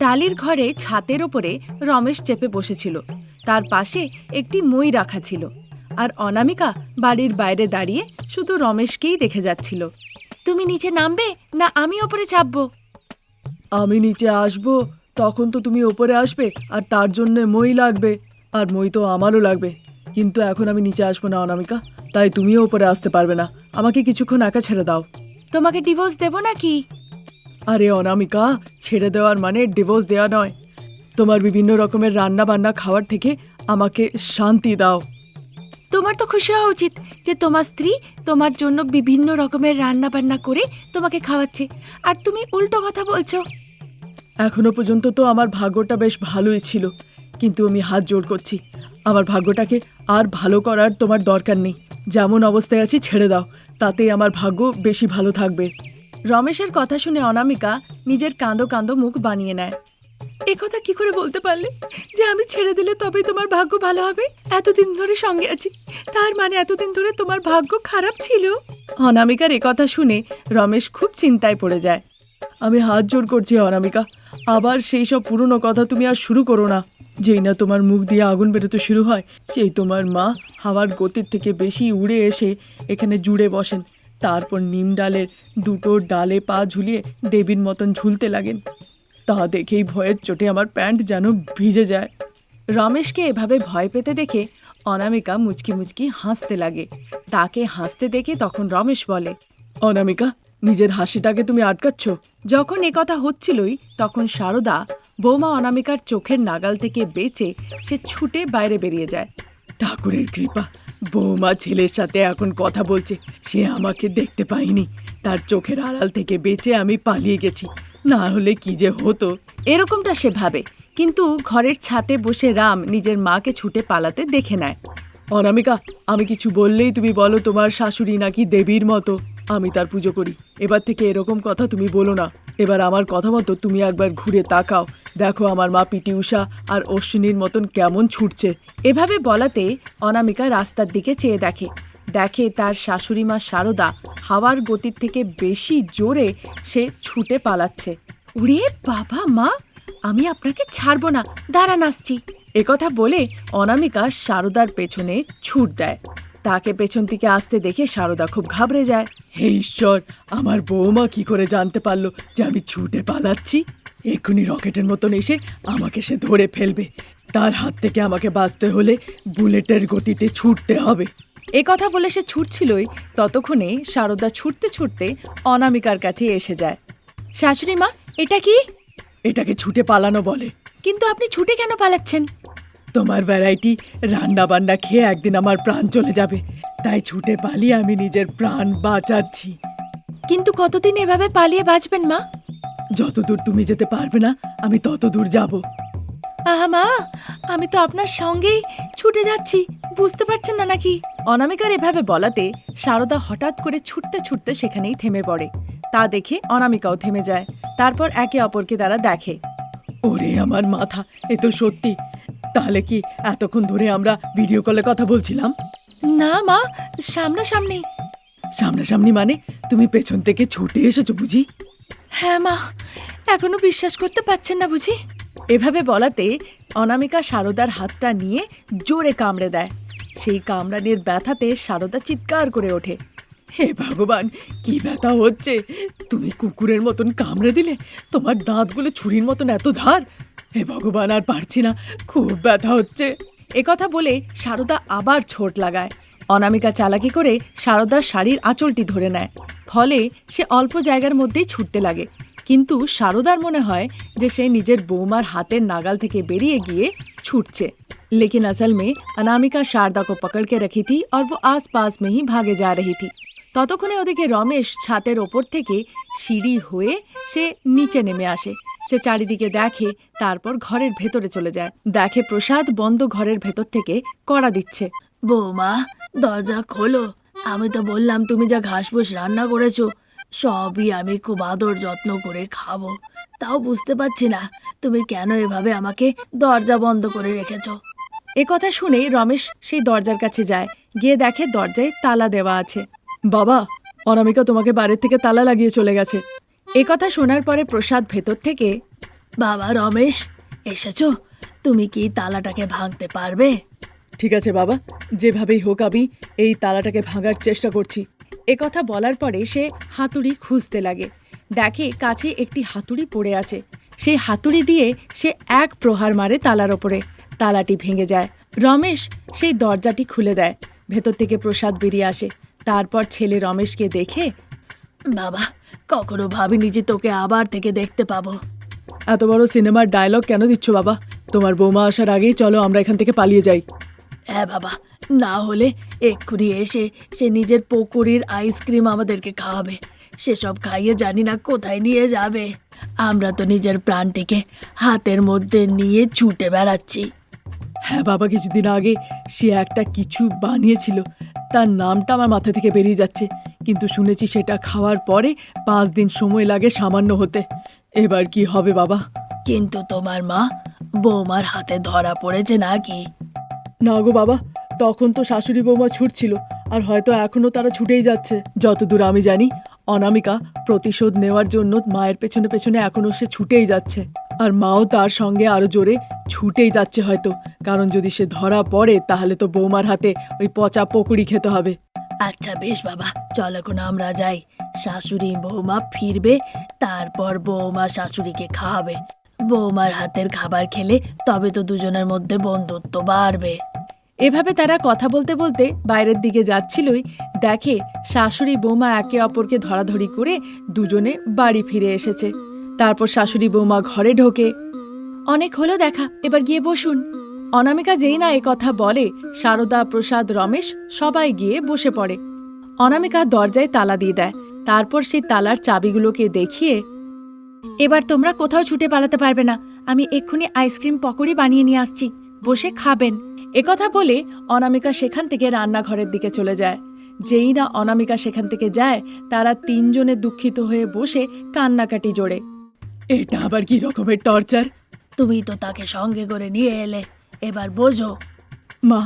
টালির ঘরে ছাতের ওপরে রমেশ চেপে বসেছিল। তার পাশে একটি মই রাখা ছিল। আর অনামিকা বাড়ির বাইরে দাঁড়িয়ে শুধু রমেশকেই দেখে যাচ্ছিল। তুমি নিচে নামবে না আমি ওপরে চাপবো? আমি নিচে আসব তখন তো তুমি ওপরে আসবে আর তার জন্য মই লাগবে আর মই তো আমারও লাগবে। কিন্তু এখন আমি নিচে আসব না অনামিকা। তাই তুমিও ওপরে আসতে পারবে না। আমাকে কিছুক্ষণ একা ছেড়ে দাও। তোমাকে ডিভোর্স দেবো নাকি? আরে অনামিকা ছেড়ে দেওয়ার মানে ডিভোর্স দেওয়া নয়। তোমার বিভিন্ন রকমের রান্না বান্না খাওয়ার থেকে আমাকে শান্তি দাও। তোমার তো খুশি হওয়া উচিত যে তোমার স্ত্রী তোমার জন্য বিভিন্ন রকমের রান্না বান্না করে তোমাকে খাওয়াচ্ছে। আর তুমি উল্টো কথা বলছো। এখনও পর্যন্ত তো আমার ভাগ্যটা বেশ ভালোই ছিল কিন্তু আমি হাত জোর করছি। আমার ভাগ্যটাকে আর ভালো করার তোমার দরকার নেই। যেমন অবস্থায় আছি ছেড়ে দাও। তাতেই আমার ভাগ্য বেশি ভালো থাকবে। রমেশের কথা শুনে অনামিকা নিজের কাঁদো কাঁদো মুখ বানিয়ে নেয়। এ কথা কি করে বলতে পারলে? যে আমি ছেড়ে দিলে তবেই তোমার ভাগ্য ভালো হবে? এতদিন ধরে সঙ্গে আছি। তার মানে এতদিন ধরে তোমার ভাগ্য খারাপ ছিল? অনামিকার এ কথা শুনে রমেশ খুব চিন্তায় পড়ে যায়। আমি হাত জোড় করছি অনামিকা। আবার সেই সব পুরনো কথা তুমি আর শুরু করো না। যেই না তোমার মুখ দিয়ে আগুন বেরোতে শুরু হয়, সেই তোমার মা হাওয়ার গতির থেকে বেশি উড়ে এসে এখানে জুড়ে বসেন। তারপর নিম ডালের দুটো ডালে পা ঝুলিয়ে দেবীর মতন ঝুলতে লাগেন। তা দেখেই ভয়ের চোটে আমার প্যান্ট যেন ভিজে যায়। রমেশকে এভাবে ভয় পেতে দেখে অনামিকা মুচকি মুচকি হাসতে লাগে। তাকে হাসতে দেখে তখন রমেশ বলে, অনামিকা, নিজের হাসিটাকে তুমি আটকাচ্ছ। যখন কথা হচ্ছিলই, তখন সারদা বৌমা অনামিকার চোখের নাগাল থেকে বেঁচে সে ছুটে বাইরে বেরিয়ে যায়। ঠাকুরের কৃপা বৌমা ছেলের সাথে এখন কথা বলছে সে আমাকে দেখতে পায়নি। তার চোখের আড়াল থেকে বেঁচে আমি পালিয়ে গেছি। না হলে কি যে হতো। এরকমটা সে ভাবে কিন্তু ঘরের ছাতে বসে রাম নিজের মাকে ছুটে পালাতে দেখে নেয়। অনামিকা আমি কিছু বললেই তুমি বলো তোমার শাশুড়ি নাকি দেবীর মতো। আমি তার পুজো করি। এবার থেকে এরকম কথা তুমি বলো না। এবার আমার কথা মতো তুমি একবার ঘুরে তাকাও। দেখো আমার মা পিটি উষা আর অশ্বিনীর মতন কেমন ছুটছে। এভাবে বলাতে অনামিকা রাস্তার দিকে চেয়ে দেখে। দেখে তার শাশুড়ি মা সারদা হাওয়ার গতির থেকে বেশি জোরে সে ছুটে পালাচ্ছে। উড়ে বাবা মা, আমি আপনাকে ছাড়বো না। দাঁড়ান আসছি। একথা বলে অনামিকা সারদার পেছনে ছুট দেয়। তাকে পেছন থেকে আসতে দেখে সারদা খুব ঘাবড়ে যায়। হে ঈশ্বর আমার বৌমা কি করে জানতে পারল যে আমি ছুটে পালাচ্ছি? এক্ষুনি রকেটের মতন এসে আমাকে সে ধরে ফেলবে। তার হাত থেকে আমাকে বাঁচতে হলে বুলেটের গতিতে ছুটতে হবে। এ কথা বলে সে ছুটছিলই ততক্ষণে সারদা ছুটতে ছুটতে অনামিকার কাছে এসে যায়। শাশুড়ি মা এটা কি? এটাকে ছুটে পালানো বলে। কিন্তু আপনি ছুটে কেন পালাচ্ছেন? তোমার ভ্যারাইটি রান্না বান্না খেয়ে একদিন আমার প্রাণ চলে যাবে। তাই ছুটে পালিয়ে আমি নিজের প্রাণ বাঁচাচ্ছি। কিন্তু কতদিন এভাবে পালিয়ে বাঁচবেন মা? যতদূর তুমি যেতে পারবে না আমি তত দূর যাব। আহা মা আমি তো আপনার সঙ্গেই ছুটে যাচ্ছি। বুঝতে পারছেন না নাকি? অনামিকার এভাবে বলাতে সারদা হঠাৎ করে ছুটতে ছুটতে সেখানেই থেমে পড়ে। তা দেখে অনামিকাও থেমে যায়। তারপর একে অপরকে তারা দেখে। ওরে আমার মাথা এ তো সত্যি। তাহলে কি এতক্ষণ ধরে আমরা ভিডিও কলে কথা বলছিলাম? না মা সামনাসামনি। সামনাসামনি মানে তুমি পেছন থেকে ছুটে এসেছ বুঝি? হ্যাঁ মা এখনও বিশ্বাস করতে পারছেন না বুঝি? এভাবে বলাতে অনামিকা সারদার হাতটা নিয়ে জোরে কামড়ে দেয়। সেই কামড়ানির ব্যথাতে সারদা চিৎকার করে ওঠে। হে ভগবান কি ব্যথা হচ্ছে? তুমি কুকুরের মতন কামড়ে দিলে তোমার দাঁতগুলো ছুরির মতন এত ধার। হে ভগবান আর পারছি না খুব ব্যথা হচ্ছে একথা বলে সারদা আবার ছোট লাগায় অনামিকা চালাকি করে সারদার শাড়ির আঁচলটি ধরে নেয় ফলে সে অল্প জায়গার মধ্যেই ছুটতে লাগে কিন্তু সারদার মনে হয় যে সে নিজের বৌমার হাতের নাগাল থেকে বেরিয়ে গিয়ে ছুটছে लेकिन असल में अनामिका शारदा को पकड़ के रखी थी और वो आसपास में ही भागे जा रही थी ততক্ষণে ওদিকে রমেশ ছাতের ওপর থেকে সিঁড়ি হয়ে সে নিচে নেমে আসে। সে চারিদিকে দেখে তারপর ঘরের ভেতরে চলে যায়। দেখে প্রসাদ বন্ধ ঘরের ভেতর থেকে কড়া দিচ্ছে। বৌমা দরজা খোলো। আমি তো বললাম তুমি যা ঘাসফুস রান্না করেছ সবই আমি খুব আদর যত্ন করে খাব। তাও বুঝতে পারছি না তুমি কেন এভাবে আমাকে দরজা বন্ধ করে রেখেছো। এ কথা শুনে রমেশ সেই দরজার কাছে যায়। গিয়ে দেখে দরজায় তালা দেওয়া আছে। বাবা, অনামিকা তোমাকে বাইরের থেকে তালা লাগিয়ে চলে গেছে। এ কথা শোনার পরে প্রসাদ ভেতর থেকে, বাবা রমেশ, এসেছ? তুমি কি তালাটাকে ভাঙতে পারবে? ঠিক আছে বাবা, যেভাবেই হোক আমি এই তালাটাকে ভাঙার চেষ্টা করছি। এ কথা বলার পরে সে হাতুড়ি খুঁজতে লাগে। দেখে কাছে একটি হাতুড়ি পড়ে আছে। সেই হাতুড়ি দিয়ে সে এক প্রহার মারে তালার ওপরে। তালাটি ভেঙে যায়। রমেশ সেই দরজাটি খুলে দেয়। ভেতর থেকে প্রসাদ বেরিয়ে আসে। তারপর ছেলে রমেশকে দেখে, বাবা, কখনো ভাবিনি যে তোকে আবার থেকে দেখতে পাবো। এত বড় সিনেমার ডায়লগ কেন দিচ্ছ বাবা? তোমার বৌমা আসার আগেই চলো আমরা এখান থেকে পালিয়ে যাই। হ্যাঁ বাবা, না হলে এক্ষুনি এসে সে নিজের পকুরির আইসক্রিম আমাদেরকে খাওয়াবে। সেসব খাইয়ে জানি না কোথায় নিয়ে যাবে। আমরা তো নিজের প্রাণটিকে হাতের মধ্যে নিয়ে ছুটে বেড়াচ্ছি। হ্যাঁ বাবা, কিছুদিন আগে সে একটা কিছু বানিয়েছিল। তার নামটা আমার মাথা থেকে বেরিয়ে যাচ্ছে। কিন্তু শুনেছি সেটা খাওয়ার পরে পাঁচ দিন সময় লাগে সামান্য হতে। এবার কি হবে বাবা? কিন্তু তোমার মা বৌমার হাতে ধরা পড়েছে নাকি? না গো বাবা তখন তো শাশুড়ি বৌমা ছুটছিল আর হয়তো এখনও তারা ছুটেই যাচ্ছে। যতদূর আমি জানি অনামিকা প্রতিশোধ নেওয়ার জন্য মায়ের পেছনে পেছনে এখনও সে ছুটেই যাচ্ছে। আর মাও তার সঙ্গে আরও জোরে ছুটেই যাচ্ছে হয়তো। কারণ যদি সে ধরা পড়ে তাহলে তো বৌমার হাতে ওই পচা পকুড়ি খেতে হবে। আচ্ছা বেশ বাবা চল এখন আমরা যাই। শাশুড়ি বৌমা ফিরবে তারপর বৌমা শাশুড়িকে খাওয়াবে। বৌমার হাতের খাবার খেলে তবে তো দুজনের মধ্যে বন্ধুত্ব বাড়বে। এভাবে তারা কথা বলতে বলতে বাইরের দিকে যাচ্ছিলই। দেখে শাশুড়ি বৌমা একে অপরকে ধরাধরি করে দুজনে বাড়ি ফিরে এসেছে। তারপর শাশুড়ি বৌমা ঘরে ঢোকে। অনেক হলো দেখা, এবার গিয়ে বসুন। অনামিকা যেই না এ কথা বলে, সারদা, প্রসাদ, রমেশ সবাই গিয়ে বসে পড়ে। অনামিকা দরজায় তালা দিয়ে দেয়, তারপর সেই তালার চাবিগুলোকে দেখিয়ে, এবার তোমরা কোথাও ছুটে পালাতে পারবে না, আমি এক্ষুনি আইসক্রিম পকোড়ি বানিয়ে নিয়ে আসছি, বসে খাবেন। একথা বলে অনামিকা সেখান থেকে রান্নাঘরের দিকে চলে যায়। যেই না অনামিকা সেখান থেকে যায়, তারা তিনজনে দুঃখিত হয়ে বসে কান্নাকাটি জোড়ে এটা আবার কি রকমের টর্চার? তুমি তো তাকে সঙ্গে করে নিয়ে এলে। এবার বোঝো। মা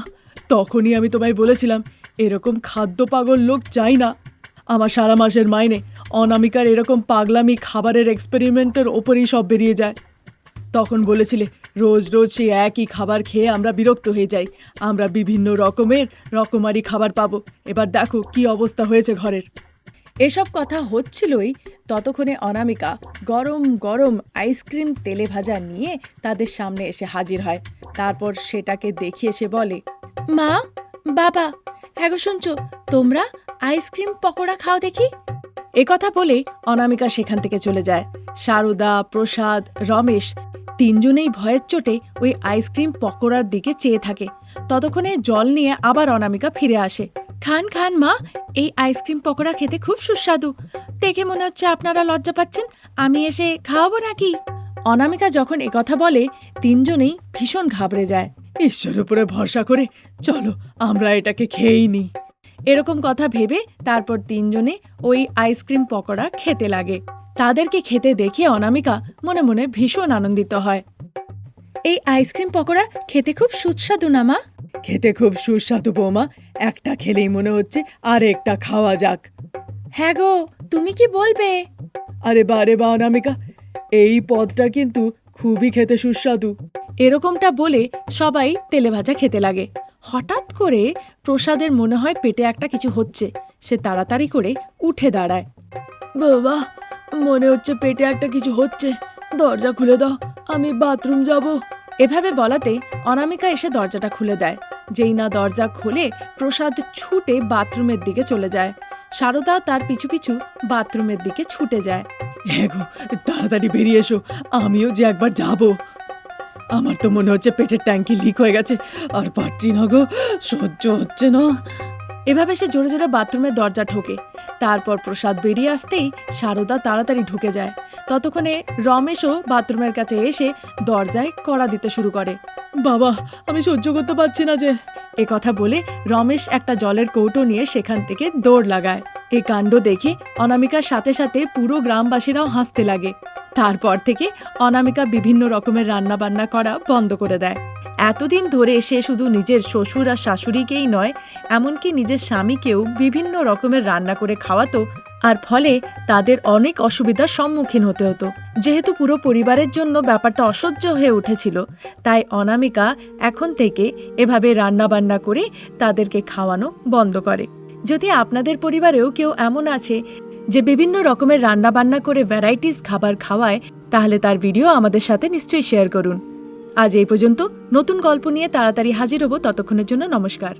তখনই আমি তোমায় বলেছিলাম এরকম খাদ্য পাগল লোক চাই না। আমার সারা মাসের মাইনে অনামিকার এরকম পাগলামি খাবারের এক্সপেরিমেন্টের ওপরেই সব বেরিয়ে যায়। তখন বলেছিলে রোজ রোজ সেই একই খাবার খেয়ে আমরা বিরক্ত হয়ে যাই। আমরা বিভিন্ন রকমের রকমারি খাবার পাবো। এবার দেখো কি অবস্থা হয়েছে ঘরের। এসব কথা হচ্ছিলই ততক্ষণে অনামিকা গরম গরম আইসক্রিম তেলে ভাজা নিয়ে তাদের সামনে এসে হাজির হয়। তারপর সেটাকে দেখিয়ে সে বলে, মা, বাবা হ্যাঁ শুনছো, তোমরা আইসক্রিম পকোড়া খাও দেখি? একথা বলে অনামিকা সেখান থেকে চলে যায়। সারদা, প্রসাদ, রমেশ তিনজনেই ভয়ের চোটে ওই আইসক্রিম পকোড়ার দিকে চেয়ে থাকে। ততক্ষণে জল নিয়ে আবার অনামিকা ফিরে আসে। খান খান, মা। এই আইসক্রিম পকোড়া খেতে খুব সুস্বাদু। দেখে মনে হচ্ছে আপনারা লজ্জা পাচ্ছেন। আমি এসে খাওয়াবো নাকি? অনামিকা যখন একথা বলে, তিনজনেই ভীষণ ঘাবড়ে যায়। ঈশ্বরের উপরে ভরসা করে, চলো, আমরা এটাকে খেয়েই নিই এরকম কথা ভেবে তারপর তিনজনে ওই আইসক্রিম পকোড়া খেতে লাগে। তাদেরকে খেতে দেখে অনামিকা মনে মনে ভীষণ আনন্দিত হয়। এই আইসক্রিম পকোড়া খেতে খুব সুস্বাদু না, মা? খেতে খুব সুস্বাদু, বৌমা। একটা খেলেই মনে হচ্ছে আর একটা খাওয়া যাক। হ্যাঁ গো তুমি কি বলবে? আরে বা আরে বা অনামিকা এই পদটা কিন্তু খুবই খেতে সুস্বাদু। এরকমটা বলে সবাই তেলে ভাজা খেতে লাগে। হঠাৎ করে প্রসাদের মনে হয় পেটে একটা কিছু হচ্ছে। সে তাড়াতাড়ি করে উঠে দাঁড়ায়। বাবা মনে হচ্ছে পেটে একটা কিছু হচ্ছে। দরজা খুলে দাও আমি বাথরুম যাব। এভাবে বলাতে অনামিকা এসে দরজাটা খুলে দেয়। যেই না দরজা খুলে প্রসাদ ছুটে বাথরুমের দিকে চলে যায়। সারদা তার পিছু পিছু বাথরুমের দিকে ছুটে যায়। হ্যাঁ গো তাড়াতাড়ি বেরিয়ে এসো আমিও যে একবার যাব। আমার তো মনে হচ্ছে পেটের ট্যাঙ্কি লিক হয়ে গেছে আর পারছি না গো সহ্য হচ্ছে না। এভাবে সে জোরে জোরে বাথরুমের দরজা ঠোকে। তারপর প্রসাদ বেরিয়ে আসতেই সারদা তাড়াতাড়ি ঢুকে যায়। ততক্ষণে রমেশও বাথরুমের কাছে এসে দরজায় কড়া দিতে শুরু করে। বাবা, আমি সহ্য করতে পারছি না যে। এ কথা বলে রমেশ একটা জলের কৌটো নিয়ে সেখান থেকে দৌড় লাগায়। এই কাণ্ড দেখে অনামিকার সাথে সাথে পুরো গ্রামবাসীরাও হাসতে লাগে। তারপর থেকে অনামিকা বিভিন্ন রকমের রান্না বান্না করা বন্ধ করে দেয়। এতদিন ধরে সে শুধু নিজের শ্বশুর আর শাশুড়িকেই নয়, এমনকি নিজের স্বামীকেও বিভিন্ন রকমের রান্না করে খাওয়াতো আর ফলে তাদের অনেক অসুবিধার সম্মুখীন হতে হতো। যেহেতু পুরো পরিবারের জন্য ব্যাপারটা অসহ্য হয়ে উঠেছিল, তাই অনামিকা এখন থেকে এভাবে রান্নাবান্না করে তাদেরকে খাওয়ানো বন্ধ করে। যদি আপনাদের পরিবারেও কেউ এমন আছে যে বিভিন্ন রকমের রান্নাবান্না করে ভ্যারাইটিস খাবার খাওয়ায়, তাহলে তার ভিডিও আমাদের সাথে নিশ্চয়ই শেয়ার করুন। আজ এই পর্যন্ত, নতুন গল্প নিয়ে তাড়াতাড়ি হাজির হব, ততক্ষণের জন্য নমস্কার।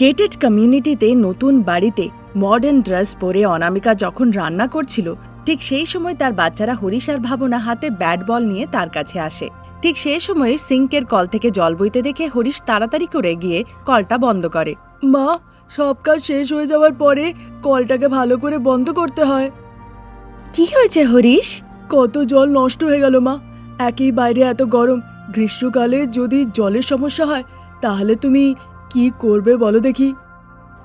গেটেড কমিউনিটিতে নতুন বাড়িতে মডার্ন ড্রেস পরে অনামিকা যখন রান্না করছিল ঠিক সেই সময় তার বাচ্চারা হরিশ আর ভাবনা হাতে ব্যাট বল নিয়ে তার কাছে আসে। ঠিক সেই সময় সিঙ্কের কল থেকে জল বইতে দেখে হরিশ তাড়াতাড়ি করে গিয়ে কলটা বন্ধ করে। মা সব কাজ শেষ হয়ে যাওয়ার পরে কলটাকে ভালো করে বন্ধ করতে হয়। কি হয়েছে হরিশ? কত জল নষ্ট হয়ে গেল মা। একই বাইরে এত গরম। গ্রীষ্মকালে যদি জলের সমস্যা হয় তাহলে তুমি কি করবে বলো দেখি?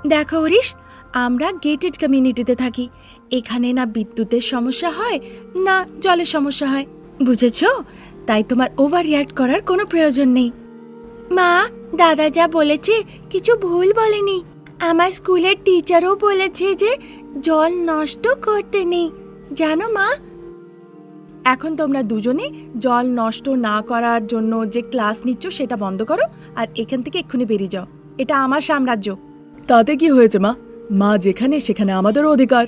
দেখো হরিশ আমরা গেটেড কমিউনিটিতে থাকি। এখানে না বিদ্যুতের সমস্যা হয়, না জলের সমস্যা হয়। বুঝেছ? তাই তোমার ওভার রিয়াক্ট করার কোনো প্রয়োজন নেই। মা, দাদা যা বলেছে, কিছু ভুল বলেনি। আমার স্কুলের টিচারও বলেছে যে, জল নষ্ট করতে নেই। জানো মা? এখন তোমরা দুজনে জল নষ্ট না করার জন্য যে ক্লাস নিচ্ছ, সেটা বন্ধ করো আর এখান থেকে এক্ষুনি বেরিয়ে যাও। এটা আমার সাম্রাজ্য। তাতে কি হয়েছে মা? মা যেখানে, সেখানে আমাদেরও অধিকার।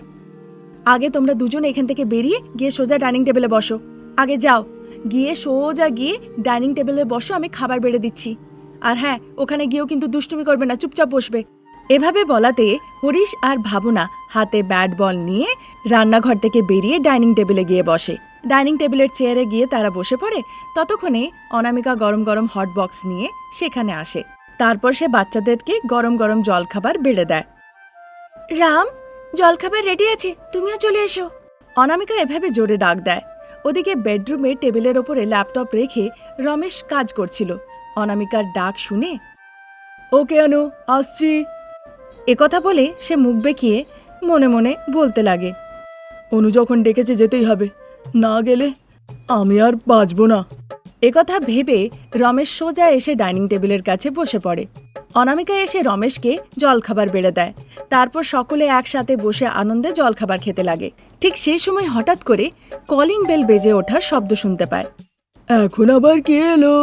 আগে তোমরা দুজন এখান থেকে বেরিয়ে গিয়ে সোজা ডাইনিং টেবিলে বসো। আগে যাও। গিয়ে সোজা গিয়ে ডাইনিং টেবিলে বসো, আমি খাবার বেড়ে দিচ্ছি। আর হ্যাঁ ওখানে গিয়েও কিন্তু দুষ্টুমি করবে না, চুপচাপ বসবে। এভাবে বলাতে হরিশ আর ভাবনা হাতে ব্যাট বল নিয়ে রান্নাঘর থেকে বেরিয়ে ডাইনিং টেবিলে গিয়ে বসে। ডাইনিং টেবিলের চেয়ারে গিয়ে তারা বসে পড়ে। ততক্ষণে অনামিকা গরম গরম হট বক্স নিয়ে সেখানে আসে। তারপর সে বাচ্চাদেরকে গরম গরম জলখাবার বেড়ে দেয়। রাম, জলখাবার রেডি আছে, তুমিও চলে এসো। অনামিকা এভাবে জোরে ডাক দেয়। ওদিকে বেডরুমে টেবিলের ওপরে ল্যাপটপ রেখে রমেশ কাজ করছিল। অনামিকার ডাক শুনে, ওকে আনু আসছি। একথা বলে সে মুখ বেঁকিয়ে মনে মনে বলতে লাগে, অনু যখন ডেকেছে যেতেই হবে। না গেলে আমি আর বাঁচবো না। একথা ভেবে রমেশ সোজা এসে ডাইনিং টেবিলের কাছে বসে পড়ে। অনামিকা এসে রমেশকে জলখাবার বেড়ে দেয়। তারপর সকলে একসাথে বসে আনন্দে জলখাবার খেতে লাগে। ঠিক সেই সময় হঠাৎ করে কলিং বেল বেজে ওঠার শব্দ শুনতে পায়। এখন আবার কে এলো?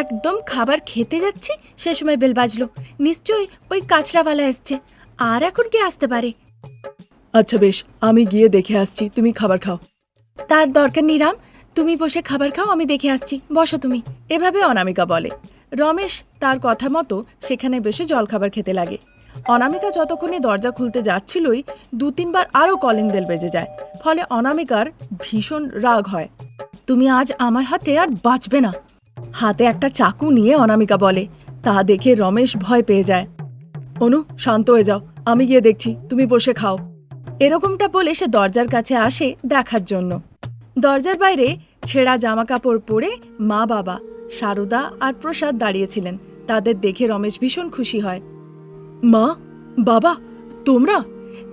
একদম খাবার খেতে যাচ্ছি সে সময় বেল বাজলো। নিশ্চয়ই ওই কাঁচরাওয়ালা এসছে। আর এখন কে আসতে পারে? আচ্ছা বেশ আমি গিয়ে দেখে আসছি তুমি খাবার খাও। তার দরকার নেই রাম তুমি বসে খাবার খাও, আমি দেখে আসছি। বসো তুমি। এভাবে অনামিকা বলে। রমেশ তার কথা মতো সেখানে বসে জলখাবার খেতে লাগে। অনামিকা যতক্ষণে দরজা খুলতে যাচ্ছিলই, দু তিনবার আরও কলিং বেল বেজে যায়। ফলে অনামিকার ভীষণ রাগ হয়। তুমি আজ আমার হাতে আর বাঁচবে না। হাতে একটা চাকু নিয়ে অনামিকা বলে। তা দেখে রমেশ ভয় পেয়ে যায়। অনু, শান্ত হয়ে যাও। আমি গিয়ে দেখছি। তুমি বসে খাও। এরকমটা বলে সে দরজার কাছে আসে দেখার জন্য। দরজার বাইরে ছেঁড়া জামা কাপড় পরে মা বাবা, সারদা আর প্রসাদ দাঁড়িয়েছিলেন। তাদের দেখে রমেশ ভীষণ খুশি হয়। মা, বাবা, তোমরা?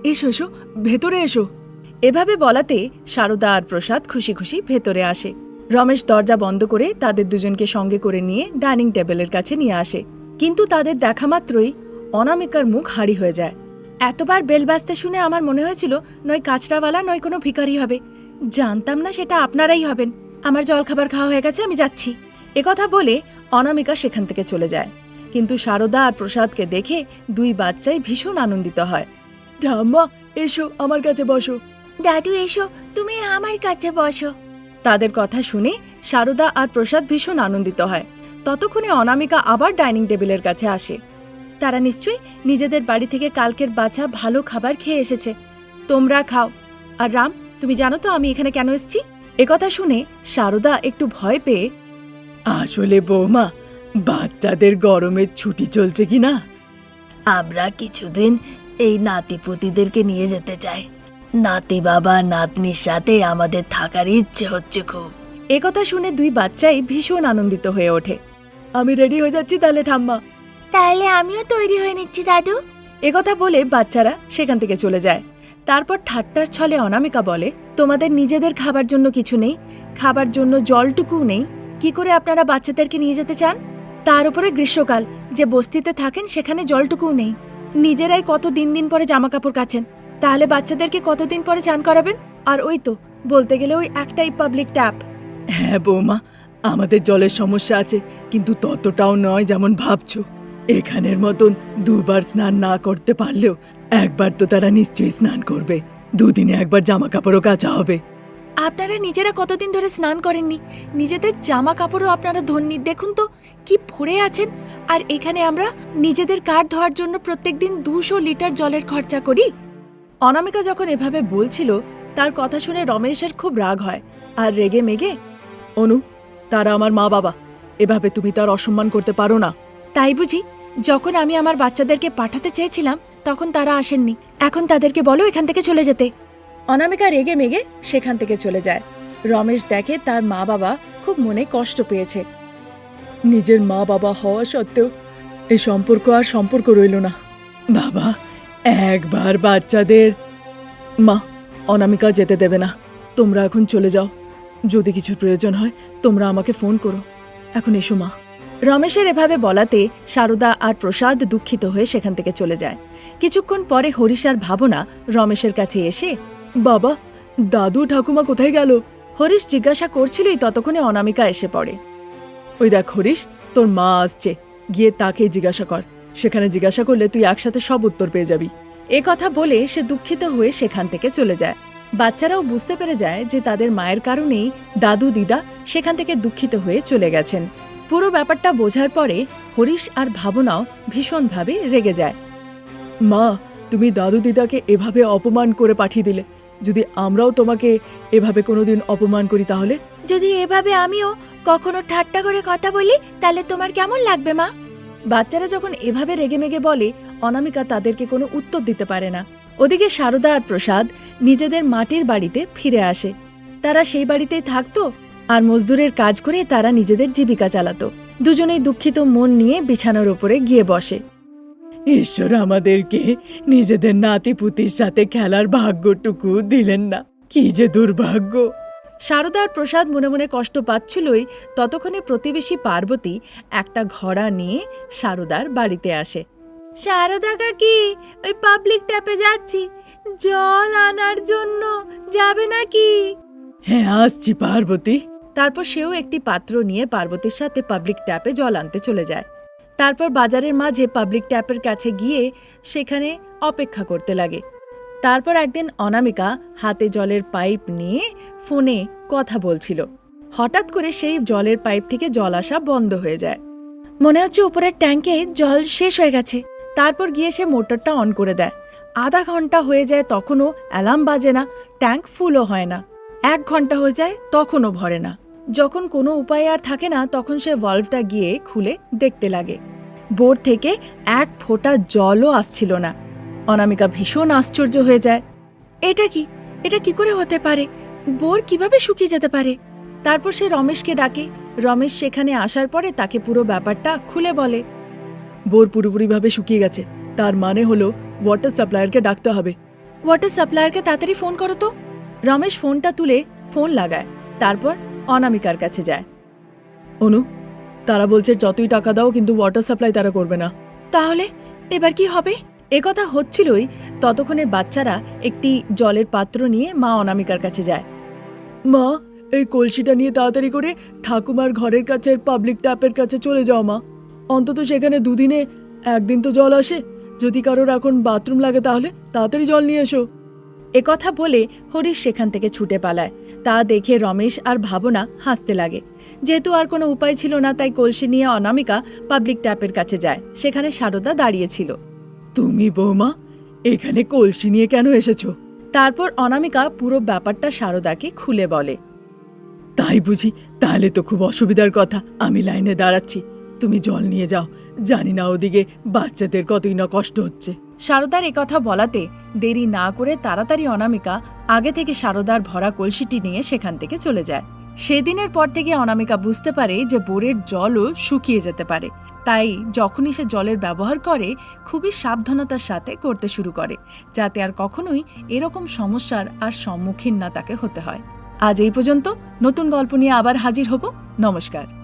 এসো এসো, ভেতরে এসো। এভাবে বলাতে সারদা আর প্রসাদ খুশি খুশি ভেতরে আসে। রমেশ দরজা বন্ধ করে তাদের দুজনকে সঙ্গে করে নিয়ে ডাইনিং টেবিলের কাছে নিয়ে আসে। কিন্তু তাদের দেখা মাত্রই অনামিকার মুখ হাড়ি হয়ে যায়। এতবার বেল বাজতে শুনে আমার মনে হয়েছিল, নয় কাঁচরাওয়ালা, নয় কোনো ভিখারি হবে। জানতাম না সেটা আপনারাই হবেন। আমার জলখাবার খাওয়া হয়ে গেছে আমি যাচ্ছি। একথা বলে অনামিকা সেখান থেকে চলে যায়। কিন্তু সারদা আর প্রসাদকে দেখে দুই বাচ্চাই ভীষণ আনন্দিত হয়। ঠাম্মা এসো আমার কাছে বসো। দাদু এসো তুমি আমার কাছে বসো। তাদের কথা শুনে সারদা আর প্রসাদ ভীষণ আনন্দিত হয়। ততক্ষণে অনামিকা আবার ডাইনিং টেবিলের কাছে আসে। তারা নিশ্চয়ই নিজেদের বাড়ি থেকে কালকের বাচ্চা ভালো খাবার খেয়ে এসেছে। তোমরা খাও। আর রাম তুমি জানো তো আমি এখানে কেন এসেছি? একথা শুনে সারদা একটু ভয় পেয়ে আসলে বৌমা বাচ্চাদের গরমের ছুটি চলছে কি না? আমরা কিছুদিন এই নাতিপুতিদেরকে নিয়ে যেতে চাই। নাতি বাবা নাতনির সাথে আমাদের থাকার ইচ্ছে হচ্ছে খুব। একথা শুনে দুই বাচ্চাই ভীষণ আনন্দিত হয়ে ওঠে। আমি রেডি হয়ে যাচ্ছি তাহলে ঠাম্মা। তাহলে আমিও তৈরি হয়ে নিচ্ছি দাদু। একথা বলে বাচ্চারা সেখান থেকে চলে যায়। তারপর ঠাট্টার ছলে অনামিকা বলে, তোমাদের নিজেদের খাবার জন্য কিছু নেই, খাবার জন্য জলটুকুও নেই। কি করে আপনারা বাচ্চাদেরকে নিয়ে যেতে চান? তার উপরে গ্রীষ্মকাল, যে বস্তিতে থাকেন সেখানে জলটুকুও নেই। নিজেরাই কত দিন দিন পরে জামা কাপড় কাছেন তাহলে বাচ্চাদেরকে কতদিন পরে চান করাবেন? আর ওই তো, বলতে গেলে ওই একটাই পাবলিক ট্যাপ হ্যাঁ বৌমা, আমাদের জলের সমস্যা আছে, কিন্তু ততটাও নয় যেমন ভাবছ। এখানের মতন দুবার স্নান না করতে পারলেও একবার তো তারা নিশ্চয়ই স্নান করবে। দুদিনে একবার জামা কাপড়ও কাচা হবে। আপনারা নিজেরা কতদিন ধরে স্নান করেননি? নিজেদের জামা কাপড়ও আপনারা ধননি দেখুন তো কি ভরে আছেন। আর এখানে আমরা নিজেদের কার ধোয়ার জন্য প্রত্যেকদিন দুশো লিটার জলের খরচা করি। অনামিকা যখন এভাবে বলছিল তার কথা শুনে রমেশের খুব রাগ হয়। আর রেগে মেগে অনু তারা আমার মা বাবা। এভাবে তুমি তার অসম্মান করতে পারো না। তাই বুঝি যখন আমি আমার বাচ্চাদেরকে পাঠাতে চেয়েছিলাম তখন তারা আসেননি। এখন তাদেরকে বলো এখান থেকে চলে যেতে। অনামিকা রেগে মেগে সেখান থেকে চলে যায়। রমেশ দেখে তার মা বাবা খুব মনে কষ্ট পেয়েছে। নিজের মা বাবা হওয়া সত্ত্বেও এই সম্পর্ক আর সম্পর্ক রইল না। বাবা, একবার বাচ্চাদের মা, অনামিকা যেতে দেবে না। তোমরা এখন চলে যাও। যদি কিছু প্রয়োজন হয়, তোমরা আমাকে ফোন করো। এখন এসো মা। রমেশের এভাবে বলাতে সারদা আর প্রসাদ দুঃখিত হয়ে সেখান থেকে চলে যায়। কিছুক্ষণ পরে হরিশ আর ভাবনা রমেশের কাছে এসে, বাবা, দাদু ঠাকুমা কোথায় গেল? হরিশ জিজ্ঞাসা করছিলই ততক্ষণে অনামিকা এসে পড়ে। ওই দেখ হরিশ তোর মা আসছে, গিয়ে তাকেই জিজ্ঞাসা কর। সেখানে জিজ্ঞাসা করলে তুই একসাথে সব উত্তর পেয়ে যাবি। এ কথা বলে সে দুঃখিত হয়ে সেখান থেকে চলে যায়। বাচ্চারাও বুঝতে পেরে যায় যে তাদের মায়ের কারণেই দাদু, দিদা সেখান থেকে দুঃখিত হয়ে চলে গেছেন। পুরো ব্যাপারটা বোঝার পরে হরিশ আর ভাবনাও ভীষণভাবে রেগে যায়। মা তুমি দাদু দিদাকে এভাবে অপমান করে পাঠিয়ে দিলে। যদি আমরাও তোমাকে এভাবে কোনোদিন অপমান করি তাহলে? যদি এভাবে আমিও কখনো ঠাট্টা করে কথা বলি তাহলে তোমার কেমন লাগবে মা? বাচ্চারা যখন এভাবে রেগেমেগে বলে অনামিকা তাদেরকে কোনো উত্তর দিতে পারে না। ওদিকে সারদা আর প্রসাদ নিজেদের মাটির বাড়িতে ফিরে আসে। তারা সেই বাড়িতেই থাকতো আর মজদুরের কাজ করে তারা নিজেদের জীবিকা চালাত। দুজনেই দুঃখিত মন নিয়ে বিছানার উপরে গিয়ে বসে। ঈশ্বর আমাদেরকে নিজেদের নাতিপুতির সাথে খেলার ভাগ্যটুকু দিলেন না। কি যে দুর্ভাগ্য। সারদা আর প্রসাদ মনে মনে কষ্ট পাচ্ছিলই ততক্ষণে প্রতিবেশী পার্বতী একটা ঘোড়া নিয়ে সারদার বাড়িতে আসে। সারদা কাকি ওই পাবলিক ট্যাপে যাচ্ছি। জল আনার জন্য যাবে নাকি? হ্যাঁ আসছি পার্বতী। তারপর সেও একটি পাত্র নিয়ে পার্বতীর সাথে পাবলিক ট্যাপে জল আনতে চলে যায়। তারপর বাজারের মাঝে পাবলিক ট্যাপের কাছে গিয়ে সেখানে অপেক্ষা করতে লাগে। তারপর একদিন অনামিকা হাতে জলের পাইপ নিয়ে ফোনে কথা বলছিল। হঠাৎ করে সেই জলের পাইপ থেকে জল আসা বন্ধ হয়ে যায়। মনে হচ্ছে উপরের ট্যাঙ্কে জল শেষ হয়ে গেছে। তারপর গিয়ে সে মোটরটা অন করে দেয়। আধা ঘণ্টা হয়ে যায় তখনও অ্যালার্ম বাজে না। ট্যাঙ্ক ফুলও হয় না। এক ঘণ্টা হয়ে যায়, তখনও ভরে না। যখন কোনো উপায় আর থাকে না, তখন সে ভলভটা গিয়ে খুলে দেখতে লাগে। বোর থেকে এক ফোঁটা জলও আসছিল না। অনামিকা ভীষণ আশ্চর্য হয়ে যায়। এটা কি? এটা কি করে হতে পারে? বোর কীভাবে শুকিয়ে যেতে পারে? তারপর সে রমেশকে ডাকে। রমেশ সেখানে আসার পরে তাকে পুরো ব্যাপারটা খুলে বলে। বোর পুরোপুরিভাবে শুকিয়ে গেছে। তার মানে হলো ওয়াটার সাপ্লায়ারকে ডাকতে হবে। ওয়াটার সাপ্লায়ারকে তাড়াতাড়ি ফোন করো তো। রমেশ ফোনটা তুলে ফোন লাগায়, তারপর অনামিকার কাছে যায়। অনু, তারা বলছে যতই টাকা দাও কিন্তু ওয়াটার সাপ্লাই তারা করবে না। তাহলে এবার কি হবে? একথা হচ্ছিলই ততক্ষণে বাচ্চারা একটি জলের পাত্র নিয়ে মা অনামিকার কাছে যায়। মা, এই কলসিটা নিয়ে তাড়াতাড়ি করে ঠাকুমার ঘরের কাছে পাবলিক ট্যাপের কাছে চলে যাও মা। অন্তত সেখানে দুদিনে একদিন তো জল আসে। যদি কারোর এখন বাথরুম লাগে তাহলে তাড়াতাড়ি জল নিয়ে এসো। একথা বলে হরিশ সেখান থেকে ছুটে পালায়। তা দেখে রমেশ আর ভাবনা হাসতে লাগে। যেহেতু আর কোনো উপায় ছিল না তাই কলসি নিয়ে অনামিকা পাবলিক ট্যাপের কাছে যায়। সেখানে সারদা দাঁড়িয়েছিল তুমি বৌমা এখানে কলসি নিয়ে কেন এসেছ? তারপর অনামিকা পুরো ব্যাপারটা সারদাকে খুলে বলে। তাই বুঝি তাহলে তো খুব অসুবিধার কথা। আমি লাইনে দাঁড়াচ্ছি। তুমি জল নিয়ে যাও। জানি না ওদিকে বাচ্চাদের কতই না কষ্ট হচ্ছে। সারদার একথা বলাতে দেরি না করে তাড়াতাড়ি অনামিকা আগে থেকে সারদার ভরা কলসিটি নিয়ে সেখান থেকে চলে যায়। সেদিনের পর থেকে অনামিকা বুঝতে পারে যে বোরের জলও শুকিয়ে যেতে পারে। তাই যখনই সে জলের ব্যবহার করে, খুবই সাবধানতার সাথে করতে শুরু করে, যাতে আর কখনোই এরকম সমস্যার আর সম্মুখীন না তাকে হতে হয়। আজ এই পর্যন্ত। নতুন গল্প নিয়ে আবার হাজির হব। নমস্কার।